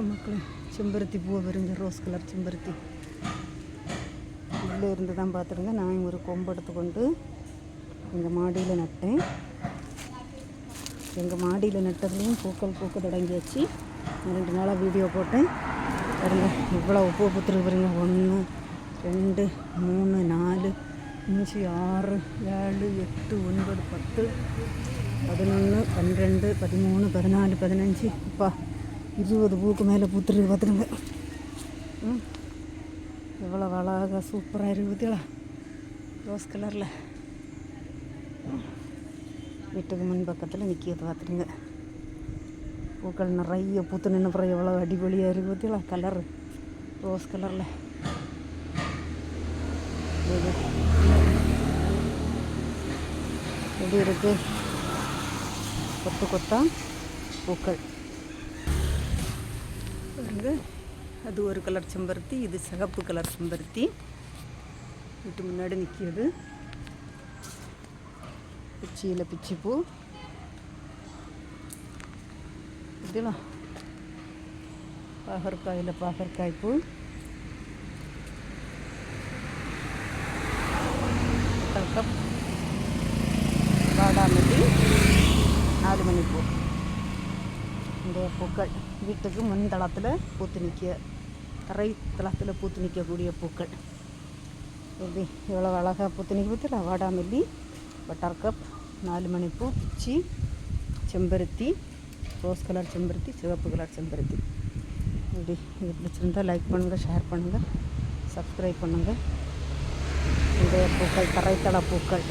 வணக்கம் மக்களே. செம்பருத்தி பூவை விரிஞ்ச ரோஸ் கலர் செம்பருத்தி. உள்ளே இருந்து தான் பார்த்துருங்க. நான் ஒரு கொம்பு எடுத்துக்கொண்டு எங்கள் மாடியில் நட்டேன். எங்கள் மாடியில் நட்டதுலேயும் பூக்கள் பூக்க தொடங்கியாச்சு. நான் ரெண்டு நாளாக வீடியோ போட்டேன். பாருங்க இவ்வளோ பூ பூத்துருக்கு பாருங்க. ஒன்று ரெண்டு மூணு நாலு அஞ்சு ஆறு ஏழு எட்டு ஒன்பது பத்து பதினொன்று பன்னிரெண்டு பதிமூணு பதினாலு பதினஞ்சு. அப்பா இருபது பூக்கு மேலே பூத்துருக்கு பார்த்துருங்க ம். எவ்வளோ அழகாக சூப்பராக இருக்குது பார்த்தீங்களா ரோஸ் கலரில். வீட்டுக்கு முன் பக்கத்தில் நிற்கிறது பார்த்துருங்க பூக்கள் நிறைய பூத்து நின்று அப்புறம் எவ்வளோ அடிபொலியாக இருக்குது பார்த்தீங்களா கலர் ரோஸ் கலரில். எப்படி இருக்குது கொத்து கொத்தா பூக்கள். பாருங்க. அது ஒரு கலர் செம்பருத்தி இது சிகப்பு கலர் செம்பருத்தி. வீட்டு முன்னாடி நிற்கிது பிச்சியில் பிச்சி பூ. இதெல்லாம் பாகற்காயில் பாகற்காய் பூ. கப் வாடாமல்லி. நாலு மணி பூ. இந்த பூக்கள். வீட்டுக்கு முன்தளத்தில் பூத்து நிற்க தரை தளத்தில் பூத்து நிற்கக்கூடிய பூக்கள். எப்படி? எவ்வளோ அழகாக பூத்து நிற்க வாடாமல்லி பட்டர் கப் நாலு மணி பூ பிச்சி செம்பருத்தி ரோஸ் கலர் செம்பருத்தி சிவப்பு கலர் செம்பருத்தி. இப்படி இது பிடிச்சிருந்தால் லைக் பண்ணுங்கள் ஷேர் பண்ணுங்கள் சப்ஸ்கிரைப் பண்ணுங்கள் இந்த பூக்கள் தரைத்தள பூக்கள்.